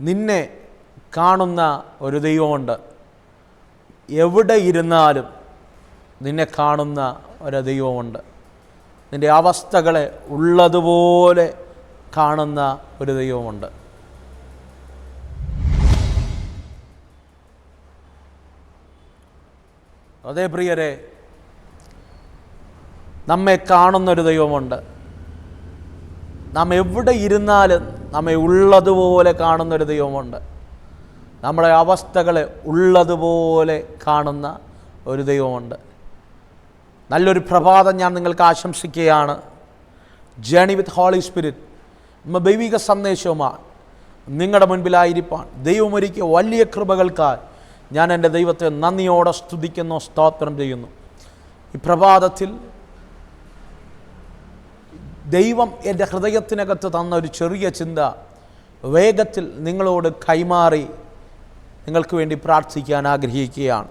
നിന്നെ കാണുന്ന ഒരു ദൈവമുണ്ട്. എവിടെ ഇരുന്നാലും നിന്നെ കാണുന്ന ഒരു ദൈവമുണ്ട്. നിന്റെ അവസ്ഥകളെ ഉള്ളതുപോലെ കാണുന്ന ഒരു ദൈവമുണ്ട്. അതേ പ്രിയരെ നമ്മെ കാണുന്നൊരു ദൈവമുണ്ട്. നാം എവിടെ ഇരുന്നാലും നമ്മെ ഉള്ളതുപോലെ കാണുന്നൊരു ദൈവമുണ്ട്. നമ്മുടെ അവസ്ഥകളെ ഉള്ളതുപോലെ കാണുന്ന ഒരു ദൈവമുണ്ട്. നല്ലൊരു പ്രഭാതം ഞാൻ നിങ്ങൾക്ക് ആശംസിക്കുകയാണ്. ജേണി വിത്ത് ഹോളി സ്പിരിറ്റ് നമ്മ ദൈവിക സന്ദേശവുമാണ് നിങ്ങളുടെ മുൻപിലായിരിക്കാൻ ദൈവമൊരുക്കിയ വലിയ കൃപകൾക്കായി ഞാൻ എന്റെ ദൈവത്തെ നന്ദിയോടെ സ്തുതിക്കുന്നു സ്തോത്രം ചെയ്യുന്നു. ഈ പ്രഭാതത്തിൽ ദൈവം എന്റെ ഹൃദയത്തിനകത്ത് തന്ന ഒരു ചെറിയ ചിന്ത വേഗത്തിൽ നിങ്ങളോട് കൈമാറി നിങ്ങൾക്ക് വേണ്ടി പ്രാർത്ഥിക്കാൻ ആഗ്രഹിക്കുകയാണ്.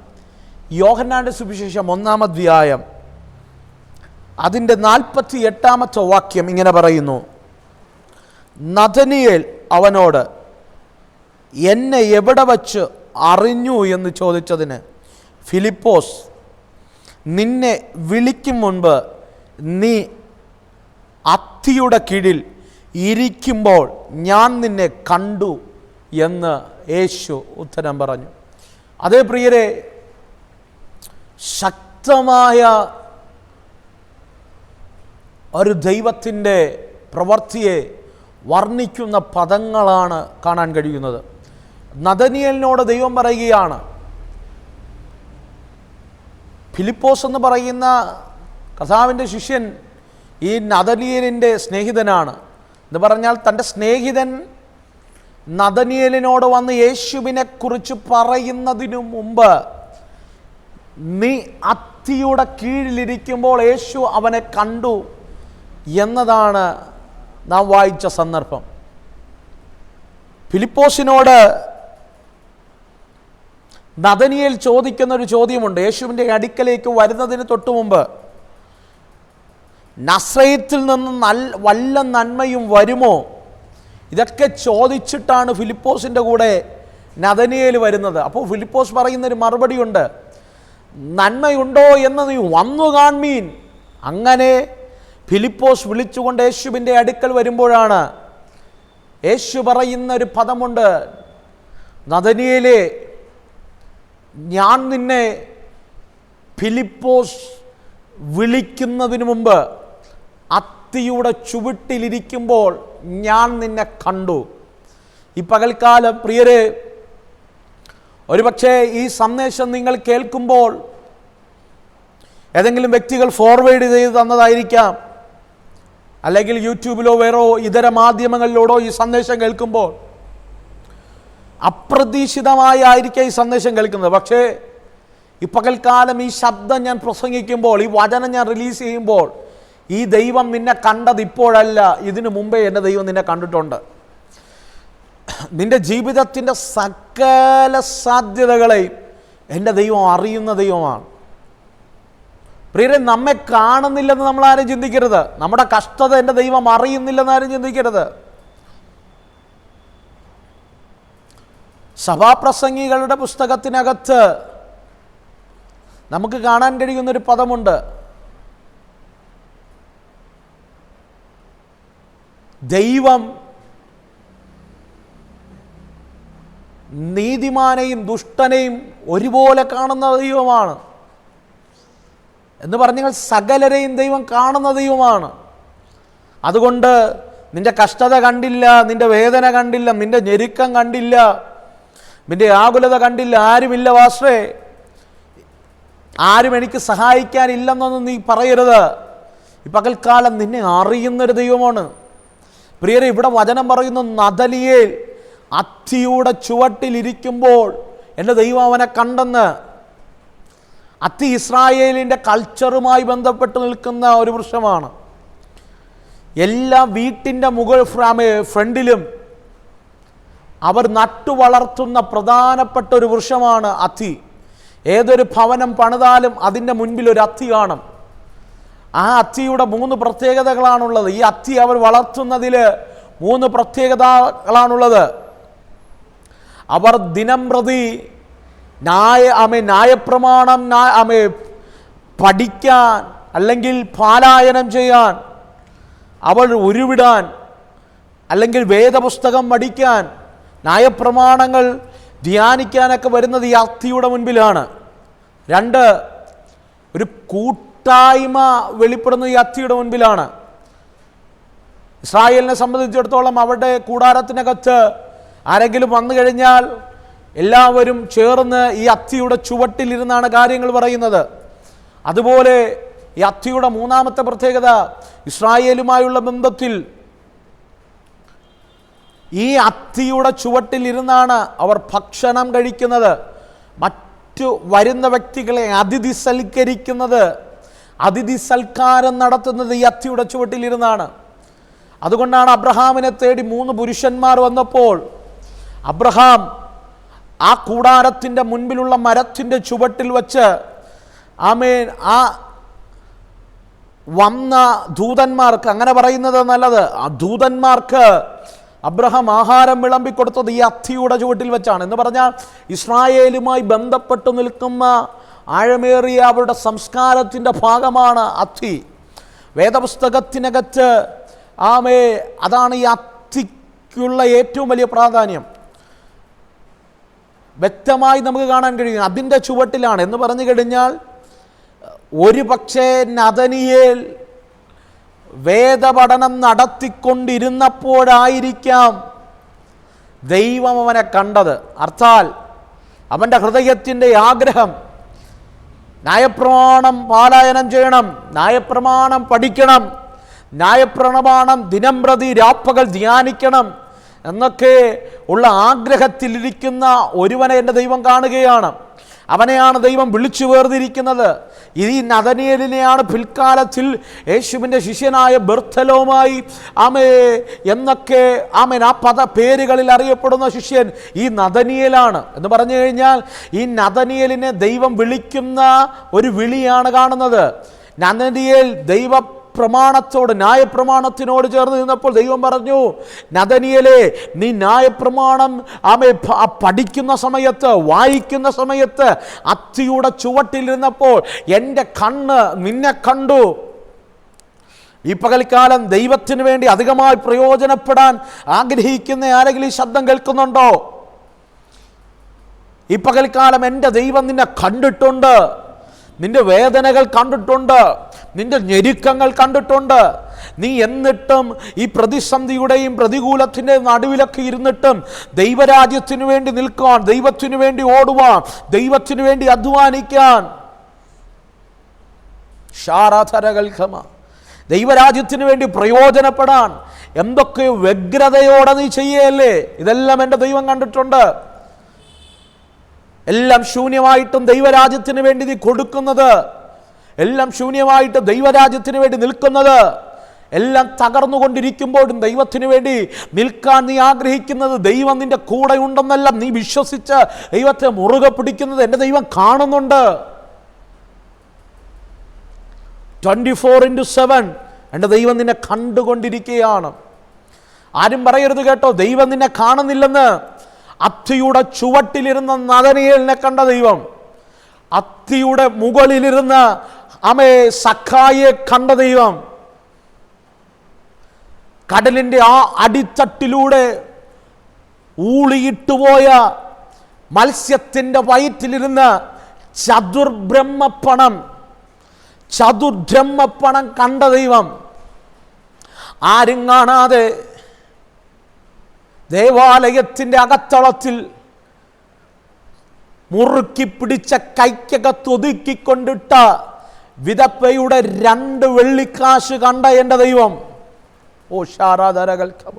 യോഹന്നാന്റെ സുവിശേഷം ഒന്നാം അധ്യായം അതിന്റെ നാൽപ്പത്തി എട്ടാമത്തെ വാക്യം ഇങ്ങനെ പറയുന്നു. നഥനിയേൽ അവനോട് എന്നെ എവിടെ വച്ച് അറിഞ്ഞു എന്ന് ചോദിച്ചതിന് ഫിലിപ്പോസ് നിന്നെ വിളിക്കും മുൻപ് നീ അത്തിയുടെ കീഴിൽ ഇരിക്കുമ്പോൾ ഞാൻ നിന്നെ കണ്ടു എന്ന് യേശു ഉത്തരം പറഞ്ഞു. അതേ പ്രിയരെ ശക്തമായ ഒരു ദൈവത്തിന്റെ പ്രവൃത്തിയെ വർണിക്കുന്ന പദങ്ങളാണ് കാണാൻ കഴിയുന്നത്. നദനിയലിനോട് ദൈവം പറയുകയാണ് ഫിലിപ്പോസ് എന്ന് പറയുന്ന കഥാവിന്റെ ശിഷ്യൻ ഈ നദനിയലിന്റെ സ്നേഹിതനാണ്. എന്ന് പറഞ്ഞാൽ തന്റെ സ്നേഹിതൻ നദനിയലിനോട് വന്ന് യേശുവിനെ കുറിച്ച് പറയുന്നതിനു മുമ്പ് നീ അത്തിയുടെ കീഴിലിരിക്കുമ്പോൾ യേശു അവനെ കണ്ടു എന്നതാണ് നാം വായിച്ച സന്ദർഭം. ഫിലിപ്പോസിനോട് നദനിയേൽ ചോദിക്കുന്ന ഒരു ചോദ്യമുണ്ട്. യേശുവിന്റെ അടുക്കലേക്ക് വരുന്നതിന് തൊട്ടു മുമ്പ് നസ്രയത്തിൽ നിന്ന് നല്ല വല്ല നന്മയും വരുമോ? ഇതൊക്കെ ചോദിച്ചിട്ടാണ് ഫിലിപ്പോസിന്റെ കൂടെ നദനിയേൽ വരുന്നത്. അപ്പോൾ ഫിലിപ്പോസ് പറയുന്നൊരു മറുപടിയുണ്ട്. നന്മയുണ്ടോ എന്ന് നീ വന്നു കാൺമീൻ. അങ്ങനെ ഫിലിപ്പോസ് വിളിച്ചുകൊണ്ട് യേശുവിന്റെ അടുക്കൽ വരുമ്പോഴാണ് യേശു പറയുന്ന ഒരു പദമുണ്ട്. നദനിയയിലെ ഞാൻ നിന്നെ ഫിലിപ്പോസ് വിളിക്കുന്നതിന് മുമ്പ് അത്തിയുടെ ചുവട്ടിലിരിക്കുമ്പോൾ ഞാൻ നിന്നെ കണ്ടു. ഈ പകൽക്കാലം പ്രിയരെ ഒരുപക്ഷെ ഈ സന്ദേശം നിങ്ങൾ കേൾക്കുമ്പോൾ ഏതെങ്കിലും വ്യക്തികൾ ഫോർവേഡ് ചെയ്ത് തന്നതായിരിക്കാം. അല്ലെങ്കിൽ യൂട്യൂബിലോ വേറോ ഇതര മാധ്യമങ്ങളിലൂടോ ഈ സന്ദേശം കേൾക്കുമ്പോൾ അപ്രതീക്ഷിതമായി ആയിരിക്കാം ഈ സന്ദേശം കേൾക്കുന്നത്. പക്ഷേ ഈ പകൽക്കാലം ഈ ശബ്ദം ഞാൻ പ്രസംഗിക്കുമ്പോൾ ഈ വചനം ഞാൻ റിലീസ് ചെയ്യുമ്പോൾ ഈ ദൈവം നിന്നെ കണ്ടത് ഇപ്പോഴല്ല. ഇതിനു മുമ്പേ എന്റെ ദൈവം നിന്നെ കണ്ടിട്ടുണ്ട്. നിന്റെ ജീവിതത്തിന്റെ സകല സാധ്യതകളെയും എന്റെ ദൈവം അറിയുന്ന ദൈവമാണ്. പ്രിയരെ നമ്മെ കാണുന്നില്ലെന്ന് നമ്മൾ ആരും ചിന്തിക്കരുത്. നമ്മുടെ കഷ്ടത എന്റെ ദൈവം അറിയുന്നില്ലെന്ന് ആരും ചിന്തിക്കരുത്. സഭാപ്രസംഗികളുടെ പുസ്തകത്തിനകത്ത് നമുക്ക് കാണാൻ കഴിയുന്നൊരു പദമുണ്ട്. ദൈവം നീതിമാനെയും ദുഷ്ടനെയും ഒരുപോലെ കാണുന്ന ദൈവമാണ്. എന്ന് പറഞ്ഞാൽ സകലരെയും ദൈവം കാണുന്ന ദൈവമാണ്. അതുകൊണ്ട് നിന്റെ കഷ്ടത കണ്ടില്ല നിന്റെ വേദന കണ്ടില്ല നിന്റെ ഞെരുക്കം കണ്ടില്ല നിന്റെ ആകുലത കണ്ടില്ല ആരുമില്ല വാസ്ത്രേ ആരും എനിക്ക് സഹായിക്കാനില്ലെന്നൊന്നും നീ പറയരുത്. ഈ പകൽക്കാലം നിന്നെ അറിയുന്നൊരു ദൈവമാണ്. പ്രിയരെ ഇവിടെ വചനം പറയുന്നു നദലിയെ അത്തിയുടെ ചുവട്ടിലിരിക്കുമ്പോൾ എന്റെ ദൈവം അവനെ കണ്ടെന്ന്. അത്തി ഇസ്രായേലിന്റെ കൾച്ചറുമായി ബന്ധപ്പെട്ട് നിൽക്കുന്ന ഒരു വൃക്ഷമാണ്. എല്ലാ വീട്ടിന്റെ മുകൾ ഫ്രാമേ ഫ്രണ്ടിലും അവർ നട്ടു വളർത്തുന്ന പ്രധാനപ്പെട്ട ഒരു വൃക്ഷമാണ് അത്തി. ഏതൊരു ഭവനം പണിതാലും അതിന്റെ മുൻപിൽ ഒരു അത്തി കാണും. ആ അത്തിയുടെ മൂന്ന് പ്രത്യേകതകളാണുള്ളത്. ഈ അത്തി അവർ വളർത്തുന്നതിൽ മൂന്ന് പ്രത്യേകതകളാണുള്ളത്. അവർ ദിനം പ്രതി ന്യായ അമേ ന്യായപ്രമാണം നായ അമേ പഠിക്കാൻ അല്ലെങ്കിൽ പാലായനം ചെയ്യാൻ അവൾ ഉരുവിടാൻ അല്ലെങ്കിൽ വേദപുസ്തകം പഠിക്കാൻ ന്യായപ്രമാണങ്ങൾ ധ്യാനിക്കാനൊക്കെ വരുന്നത് ഈ അത്തിയുടെ മുൻപിലാണ്. രണ്ട് ഒരു കൂട്ടായ്മ വെളിപ്പെടുന്നത് ഈ അത്തിയുടെ മുൻപിലാണ്. ഇസ്രായേലിനെ സംബന്ധിച്ചിടത്തോളം അവരുടെ കൂടാരത്തിനകത്ത് ആരെങ്കിലും വന്നു കഴിഞ്ഞാൽ എല്ലാവരും ചേർന്ന് ഈ അത്തിയുടെ ചുവട്ടിലിരുന്നാണ് കാര്യങ്ങൾ പറയുന്നത്. അതുപോലെ ഈ അത്തിയുടെ മൂന്നാമത്തെ പ്രത്യേകത ഇസ്രായേലുമായുള്ള ബന്ധത്തിൽ ഈ അത്തിയുടെ ചുവട്ടിലിരുന്നാണ് അവർ ഭക്ഷണം കഴിക്കുന്നത്. മറ്റു വരുന്ന വ്യക്തികളെ അതിഥി സൽക്കരിക്കുന്നത് അതിഥി സൽക്കാരം നടത്തുന്നത് ഈ അത്തിയുടെ ചുവട്ടിലിരുന്നാണ് അതുകൊണ്ടാണ് അബ്രഹാമിനെ തേടി മൂന്ന് പുരുഷന്മാർ വന്നപ്പോൾ അബ്രഹാം ആ കൂടാരത്തിന്റെ മുൻപിലുള്ള മരത്തിന്റെ ചുവട്ടിൽ വച്ച് ആമേൻ ആ വന്ന ദൂതന്മാർക്ക് അങ്ങനെ പറയുന്നത് നല്ലത് ആ ദൂതന്മാർക്ക് അബ്രഹാം ആഹാരം വിളമ്പിക്കൊടുത്തത് ഈ അത്തിയുടെ ചുവട്ടിൽ വെച്ചാണ്. എന്ന് പറഞ്ഞാൽ ഇസ്രായേലുമായി ബന്ധപ്പെട്ടു നിൽക്കുന്ന ആഴമേറിയ അവരുടെ സംസ്കാരത്തിന്റെ ഭാഗമാണ് അത്തി. വേദപുസ്തകത്തിനകത്ത് ആമേ അതാണ് ഈ അത്തിക്കുള്ള ഏറ്റവും വലിയ പ്രാധാന്യം. വ്യക്തമായി നമുക്ക് കാണാൻ കഴിയും അതിന്റെ ചുവട്ടിലാണ്. എന്ന് പറഞ്ഞു കഴിഞ്ഞാൽ ഒരു പക്ഷേ നദനിയേൽ വേദപഠനം നടത്തിക്കൊണ്ടിരുന്നപ്പോഴായിരിക്കാം ദൈവം അവനെ കണ്ടത്. അർത്ഥാൽ അവന്റെ ഹൃദയത്തിന്റെ ആഗ്രഹം ന്യായപ്രമാണം പാലായനം ചെയ്യണം ന്യായപ്രമാണം പഠിക്കണം ന്യായപ്രമാണം ദിനം പ്രതി രാപ്പകൽ ധ്യാനിക്കണം എന്നൊക്കെ ഉള്ള ആഗ്രഹത്തിലിരിക്കുന്ന ഒരുവനെ എന്റെ ദൈവം കാണുകയാണ്. അവനെയാണ് ദൈവം വിളിച്ചു വേർതിരിക്കുന്നത്. ഈ നദനിയലിനെയാണ് പിൽക്കാലത്തിൽ യേശുവിന്റെ ശിഷ്യനായ ബെർത്തലോമായി ആമേ എന്നൊക്കെ ആമേൻ ആ പദ പേരുകളിൽ അറിയപ്പെടുന്ന ശിഷ്യൻ ഈ നദനിയലാണ് എന്ന് പറഞ്ഞു കഴിഞ്ഞാൽ ഈ നദനിയലിനെ ദൈവം വിളിക്കുന്ന ഒരു വിളിയാണ് കാണുന്നത്. നദനിയൽ ദൈവ പ്രമാണത്തോട് ന്യായപ്രമാണത്തിനോട് ചേർന്ന് നിന്നപ്പോൾ ദൈവം പറഞ്ഞു നദനിയലെ നീ ന്യായപ്രമാണം ആമെ പഠിക്കുന്ന സമയത്ത് വായിക്കുന്ന സമയത്ത് അത്തിയുടെ ചുവട്ടിലിരുന്നപ്പോൾ എന്റെ കണ്ണ് നിന്നെ കണ്ടു. ഈ പകൽക്കാലം ദൈവത്തിന് വേണ്ടി അധികമായി പ്രയോജനപ്പെടാൻ ആഗ്രഹിക്കുന്ന ആരെങ്കിലും ശബ്ദം കേൾക്കുന്നുണ്ടോ? ഈ പകൽക്കാലം എന്റെ ദൈവം നിന്നെ കണ്ടിട്ടുണ്ട്. നിന്റെ വേദനകൾ കണ്ടിട്ടുണ്ട് നിന്റെ ഞെരുക്കങ്ങൾ കണ്ടിട്ടുണ്ട്. നീ എന്നിട്ടും ഈ പ്രതിസന്ധിയുടെയും പ്രതികൂലത്തിന്റെ നടുവിലൊക്കെ ഇരുന്നിട്ടും ദൈവരാജ്യത്തിനു വേണ്ടി നിൽക്കുവാൻ ദൈവത്തിനു വേണ്ടി ഓടുവാൻ ദൈവത്തിനു വേണ്ടി അധ്വാനിക്കാൻ. ഷാരാധരകൽഖമ ദൈവരാജ്യത്തിന് വേണ്ടി പ്രയോജനപ്പെടാൻ. എന്തൊക്കെ വ്യഗ്രതയോടെ നീ ചെയ്യല്ലേ? ഇതെല്ലാം എന്റെ ദൈവം കണ്ടിട്ടുണ്ട്. എല്ലാം ശൂന്യമായിട്ടും ദൈവരാജ്യത്തിന് വേണ്ടി നീ കൊടുക്കുന്നത്. എല്ലാം ശൂന്യമായിട്ട് ദൈവരാജ്യത്തിന് വേണ്ടി നിൽക്കുന്നത്. എല്ലാം തകർന്നുകൊണ്ടിരിക്കുമ്പോഴും ദൈവത്തിന് വേണ്ടി നിൽക്കാൻ നീ ആഗ്രഹിക്കുന്നത് ദൈവം നിന്റെ കൂടെ ഉണ്ടെന്നെല്ലാം നീ വിശ്വസിച്ച് ദൈവത്തെ മുറുകെ പിടിക്കുന്നത് എന്റെ ദൈവം കാണുന്നുണ്ട്. ട്വന്റി ഫോർ ഇന്റു സെവൻ എന്റെ ദൈവം നിന്നെ കണ്ടുകൊണ്ടിരിക്കുകയാണ്. ആരും പറയരുത് കേട്ടോ ദൈവം നിന്നെ കാണുന്നില്ലെന്ന്. അത്തിയുടെ ചുവട്ടിലിരുന്ന നദനിയലിനെ കണ്ട ദൈവം. അത്തിയുടെ മുകളിലിരുന്ന അമേ സഖായെ കണ്ട ദൈവം. കടലിന്റെ ആ അടിത്തട്ടിലൂടെ ഊളിയിട്ടുപോയ മത്സ്യത്തിന്റെ വയറ്റിലിരുന്ന് ചതുർബ്രഹ്മപ്പണം ചതുർബ്രഹ്മപ്പണം കണ്ട ദൈവം. ആരും കാണാതെ ദേവാലയത്തിന്റെ അകത്തളത്തിൽ മുറുക്കി പിടിച്ച കൈക്കകത്ത് ഒതുക്കിക്കൊണ്ടിട്ട വിധപ്പയുടെ രണ്ട് വെള്ളിക്കാശ് കണ്ട എന്റെ ദൈവം ഓ ഷാരാധരകൽക്കമ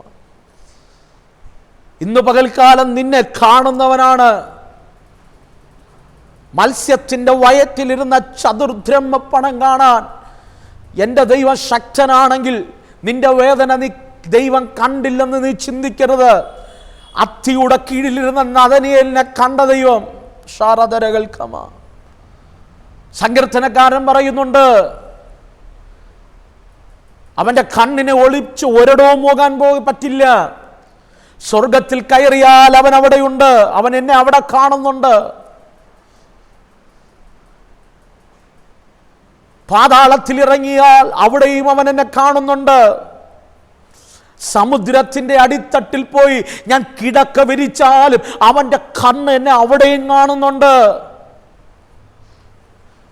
ഇന്ന് പകൽക്കാലം നിന്നെ കാണുന്നവനാണ്. മത്സ്യത്തിന്റെ വയറ്റിലിരുന്ന ചതുർദ്രഹ്മപ്പണം കാണാൻ എന്റെ ദൈവം ശക്തനാണെങ്കിൽ നിന്റെ വേദന നീ ദൈവം കണ്ടില്ലെന്ന് നീ ചിന്തിക്കരുത്. അത്തിയുടെ കീഴിലിരുന്ന നദനിയലിനെ കണ്ട ദൈവം ഷാരദരകൽക്കമ സങ്കീർത്തനക്കാരൻ പറയുന്നുണ്ട് അവന്റെ കണ്ണിനെ ഒളിച്ച് ഒരിടവും പോകാൻ പോക പറ്റില്ല. സ്വർഗത്തിൽ കയറിയാൽ അവൻ അവിടെയുണ്ട്. അവൻ എന്നെ അവിടെ കാണുന്നുണ്ട്. പാതാളത്തിൽ ഇറങ്ങിയാൽ അവിടെയും അവൻ എന്നെ കാണുന്നുണ്ട്. സമുദ്രത്തിന്റെ അടിത്തട്ടിൽ പോയി ഞാൻ കിടക്ക വിരിച്ചാലും അവന്റെ കണ്ണ് എന്നെ അവിടെയും കാണുന്നുണ്ട്.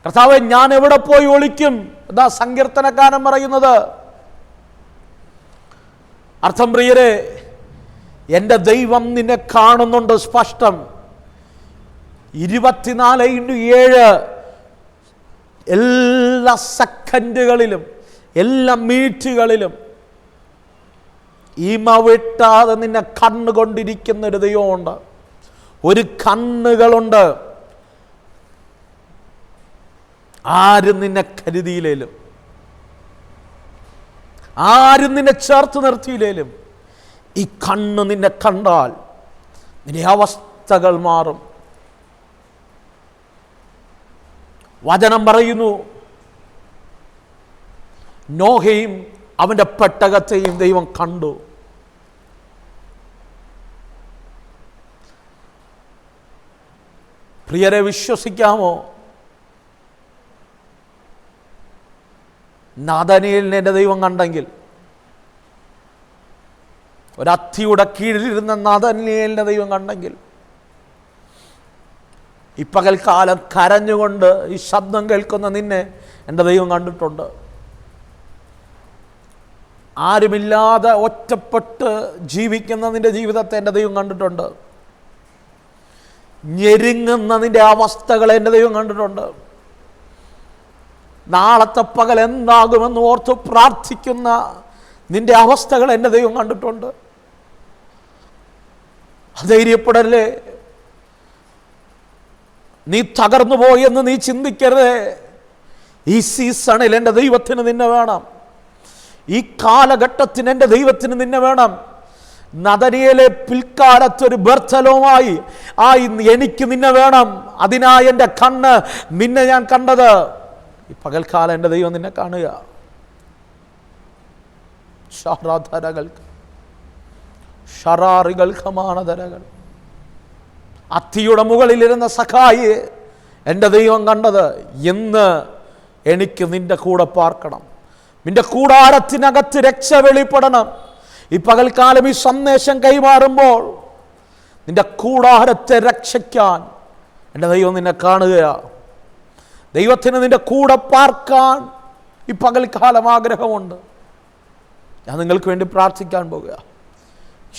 കർത്താവ് ഞാൻ എവിടെ പോയി ഒളിക്കും? എന്താ സങ്കീർത്തനക്കാരൻ പറയുന്നത്. അർത്ഥം പ്രിയരെ എന്റെ ദൈവം നിന്നെ കാണുന്നുണ്ട് സ്പഷ്ടം. ഇരുപത്തിനാല് ഇന്റു ഏഴ് എല്ലാ സെക്കൻഡുകളിലും എല്ലാ മീറ്റുകളിലും ഇമ വെട്ടാതെ നിന്നെ കണ്ണുകൊണ്ടിരിക്കുന്ന ഒരു ദൈവമുണ്ട്. ഒരു കണ്ണുകളുണ്ട്. ആരും നിന്നെ കരുതിയില്ലേലും. ആരും നിന്നെ ചേർത്ത് നിർത്തിയില്ലേലും. ഈ കണ്ണ് നിന്നെ കണ്ടാൽ നിന്റെ അവസ്ഥകൾ മാറും. വചനം പറയുന്നു. നോഹയും അവന്റെ പെട്ടകത്തെയും ദൈവം കണ്ടു. പ്രിയരെ വിശ്വസിക്കാമോ? നാദനിയലിനെ എന്റെ ദൈവം കണ്ടെങ്കിൽ ഒരത്തിയുടെ കീഴിലിരുന്ന നാദനിയലിന്റെ ദൈവം കണ്ടെങ്കിൽ ഈ പകൽക്കാലം കരഞ്ഞുകൊണ്ട് ഈ ശബ്ദം കേൾക്കുന്ന നിന്നെ എന്റെ ദൈവം കണ്ടിട്ടുണ്ട്. ആരുമില്ലാതെ ഒറ്റപ്പെട്ട് ജീവിക്കുന്ന നിന്റെ ജീവിതത്തെ എന്റെ ദൈവം കണ്ടിട്ടുണ്ട്. ഞെരുങ്ങുന്ന അവസ്ഥകൾ എന്റെ ദൈവം കണ്ടിട്ടുണ്ട്. നാളത്തെ പകൽ എന്താകുമെന്ന് ഓർത്ത് പ്രാർത്ഥിക്കുന്ന നിന്റെ അവസ്ഥകൾ എന്റെ ദൈവം കണ്ടിട്ടുണ്ട്. അധൈര്യപ്പെടല്ലേ? നീ തകർന്നു പോയെന്ന് നീ ചിന്തിക്കരുത്. ഈ സീസണിൽ എന്റെ ദൈവത്തിന് നിന്നെ വേണം. ഈ കാലഘട്ടത്തിന് എന്റെ ദൈവത്തിന് നിന്നെ വേണം. നദനിയയിലെ പിൽക്കാലത്തൊരു ബർത്തലവുമായി ആ എനിക്ക് നിന്നെ വേണം. അതിനായി എന്റെ കണ്ണ് നിന്നെ ഞാൻ കണ്ടത്. ഈ പകൽക്കാലം എന്റെ ദൈവം നിന്നെ കാണുക. ഷറാറികൾക്കമാണതരകൾ അത്തിയുടെ മുകളിലിരുന്ന സഖായി എന്റെ ദൈവം കണ്ടത്. ഇന്ന് എനിക്ക് നിന്റെ കൂടെ പാർക്കണം. നിന്റെ കൂടാരത്തിനകത്ത് രക്ഷ വെളിപ്പെടണം. ഈ പകൽക്കാലം ഈ സന്ദേശം കൈമാറുമ്പോൾ നിന്റെ കൂടാരത്തെ രക്ഷിക്കാൻ എന്റെ ദൈവം നിന്നെ കാണുകയാണ് ദൈവത്തിന് നിന്റെ കൂടെ പാർക്കാൻ ഈ പകൽക്കാലം ആഗ്രഹമുണ്ട്. ഞാൻ നിങ്ങൾക്ക് വേണ്ടി പ്രാർത്ഥിക്കാൻ പോകുക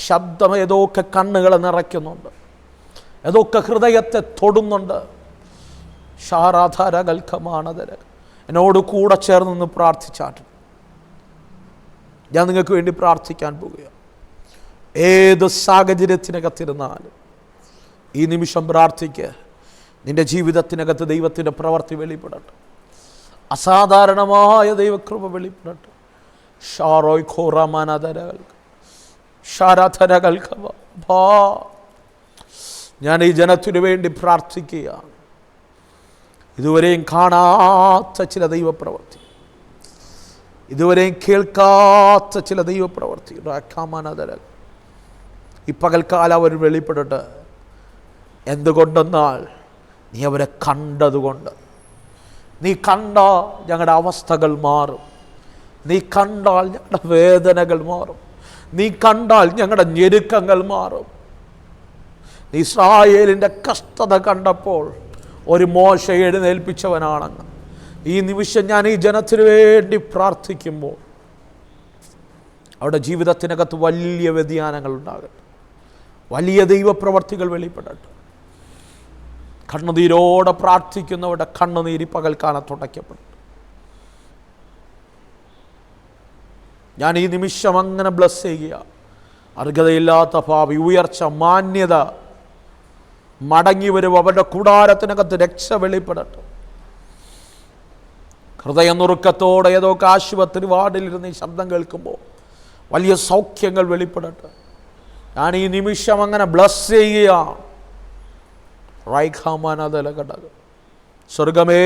ശബ്ദം ഏതൊക്കെ കണ്ണുകളെ നിറയ്ക്കുന്നുണ്ട്. ഏതൊക്കെ ഹൃദയത്തെ തൊടുന്നുണ്ട്. ഷാറാധാരകൽക്കമാണതര് എന്നോട് കൂടെ ചേർന്ന് നിന്ന് പ്രാർത്ഥിച്ചാട്ട് ഞാൻ നിങ്ങൾക്ക് വേണ്ടി പ്രാർത്ഥിക്കാൻ പോവുകയാണ്. ഏത് സാഹചര്യത്തിനകത്തിരുന്നാലും ഈ നിമിഷം പ്രാർത്ഥിക്കുക നിന്റെ ജീവിതത്തിനകത്ത് ദൈവത്തിന്റെ പ്രവർത്തി വെളിപ്പെടട്ടെ. അസാധാരണമായ ദൈവകൃപ വെളിപ്പെടട്ടെ. ഷാറോയ് ഖോറാമാനധരകൾക്ക് ഷാരാധരകൾക്ക് ഞാൻ ഈ ജനത്തിനു വേണ്ടി പ്രാർത്ഥിക്കുകയാണ്. ഇതുവരെയും കാണാത്ത ചില ദൈവപ്രവർത്തി ഇതുവരെയും കേൾക്കാത്ത ചില ദൈവപ്രവർത്തി റാക്കാമാനതര ഈ പകൽക്കാല അവർ വെളിപ്പെടട്ടെ എന്തുകൊണ്ടെന്നാൽ നീ അവരെ കണ്ടതുകൊണ്ട്. നീ കണ്ട ഞങ്ങളുടെ അവസ്ഥകൾ മാറും. നീ കണ്ടാൽ ഞങ്ങളുടെ വേദനകൾ മാറും. നീ കണ്ടാൽ ഞങ്ങളുടെ ഞെരുക്കങ്ങൾ മാറും. ഇസ്രായേലിന്റെ കഷ്ടത കണ്ടപ്പോൾ ഒരു മോശ എഴുന്നേൽപ്പിച്ചവനാണെന്ന് ഈ നിമിഷം ഞാൻ ഈ ജനത്തിനു വേണ്ടി പ്രാർത്ഥിക്കുമ്പോൾ അവരുടെ ജീവിതത്തിനകത്ത് വലിയ വ്യതിയാനങ്ങൾ ഉണ്ടാകട്ടെ. വലിയ ദൈവപ്രവർത്തികൾ വെളിപ്പെടട്ടെ. കണ്ണുനീരോടെ പ്രാർത്ഥിക്കുന്നവരുടെ കണ്ണുനീരി പകൽക്കാലം തുടയ്ക്കപ്പെട്ടു ഞാൻ ഈ നിമിഷം അങ്ങനെ ബ്ലസ് ചെയ്യുക. അർഹതയില്ലാത്ത ഭാവി ഉയർച്ച മാന്യത മടങ്ങി വരും അവരുടെ കൂടാരത്തിനകത്ത് രക്ഷ വെളിപ്പെടട്ടെ. ഹൃദയനുറുക്കത്തോടെ ഏതൊക്കെ ആശുപത്രി വാർഡിലിരുന്ന് ഈ ശബ്ദം കേൾക്കുമ്പോൾ വലിയ സൗഖ്യങ്ങൾ വെളിപ്പെടട്ടെ. ഞാൻ ഈ നിമിഷം അങ്ങനെ ബ്ലസ് ചെയ്യുകയാണ്. റൈഖാമാനതലഘടകം സ്വർഗമേ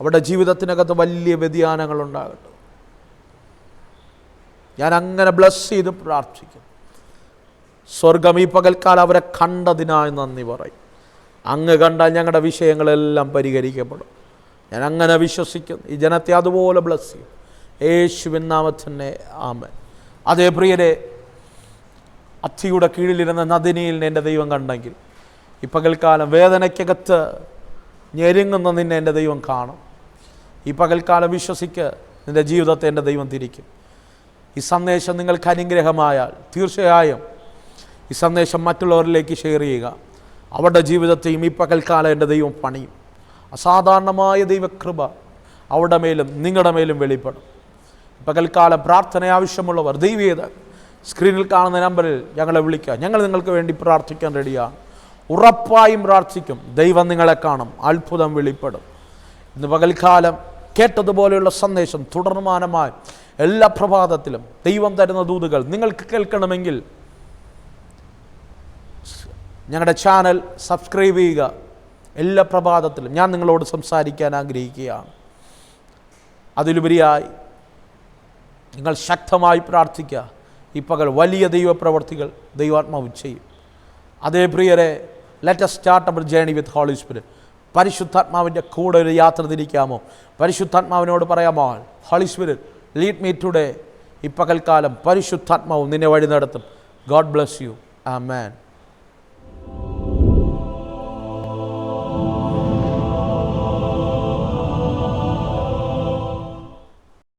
അവരുടെ ജീവിതത്തിനകത്ത് വലിയ വ്യതിയാനങ്ങൾ ഉണ്ടാകട്ടെ. ഞാൻ അങ്ങനെ ബ്ലസ് ചെയ്ത് പ്രാർത്ഥിക്കും. സ്വർഗം ഈ പകൽക്കാലം അവരെ കണ്ടതിനായി നന്ദി പറയും. അങ്ങ് കണ്ടാൽ ഞങ്ങളുടെ വിഷയങ്ങളെല്ലാം പരിഹരിക്കപ്പെടും. ഞാൻ അങ്ങനെ വിശ്വസിക്കുന്നു. ഈ ജനത്തെ അതുപോലെ ബ്ലസ് ചെയ്യും. യേശുവിൻ നാമത്തിന്റെ ആമൻ. അതേ പ്രിയരെ അത്തിയുടെ കീഴിലിരുന്ന നദിനിയിൽ എന്റെ ദൈവം കണ്ടെങ്കിൽ ഈ പകൽക്കാലം വേദനയ്ക്കകത്ത് ഞെരുങ്ങുന്ന നിന്നെ എന്റെ ദൈവം കാണും. ഈ പകൽക്കാലം വിശ്വസിക്ക് നിന്റെ ജീവിതത്തെ എന്റെ ദൈവം തിരിക്കും. ഈ സന്ദേശം നിങ്ങൾക്ക് അനുഗ്രഹമായാൽ തീർച്ചയായും ഈ സന്ദേശം മറ്റുള്ളവരിലേക്ക് ഷെയർ ചെയ്യുക. അവരുടെ ജീവിതത്തെയും ഈ പകൽക്കാലം എന്റെ ദൈവം പണിയും. അസാധാരണമായ ദൈവകൃപ അവിടെ മേലും നിങ്ങളുടെ മേലും വെളിപ്പെടും. പകൽക്കാല പ്രാർത്ഥന ആവശ്യമുള്ളവർ ദൈവീയത സ്ക്രീനിൽ കാണുന്ന നമ്പറിൽ ഞങ്ങളെ വിളിക്കുക. ഞങ്ങൾ നിങ്ങൾക്ക് വേണ്ടി പ്രാർത്ഥിക്കാൻ റെഡിയാണ് ഉറപ്പായും പ്രാർത്ഥിക്കും. ദൈവം നിങ്ങളെ കാണും. അത്ഭുതം വെളിപ്പെടും. ഇന്ന് പകൽക്കാലം കേട്ടതുപോലെയുള്ള സന്ദേശം തുടർമാനമായി എല്ലാ പ്രഭാതത്തിലും ദൈവം തരുന്ന ദൂതുകൾ നിങ്ങൾക്ക് കേൾക്കണമെങ്കിൽ ഞങ്ങളുടെ ചാനൽ സബ്സ്ക്രൈബ് ചെയ്യുക. എല്ലാ പ്രഭാതത്തിലും ഞാൻ നിങ്ങളോട് സംസാരിക്കാൻ ആഗ്രഹിക്കുകയാണ്. അതിലുപരിയായി നിങ്ങൾ ശക്തമായി പ്രാർത്ഥിക്കുക. ഈ പകൽ വലിയ ദൈവപ്രവർത്തികൾ ദൈവാത്മാവ് ചെയ്യും. അതേ പ്രിയരെ let's start our journey with holy spirit പരിശുദ്ധാത്മാവിന്റെ കൂടെ ഒരു യാത്ര തിരിക്കാമോ? പരിശുദ്ധാത്മാവിനോട് പറയാമോ? Holy spirit lead me today ഈ പകൽക്കാലം പരിശുദ്ധാത്മാവ് നിന്നെ വഴി നടത്തും. ഗോഡ് ബ്ലെസ് യു ആ മാൻ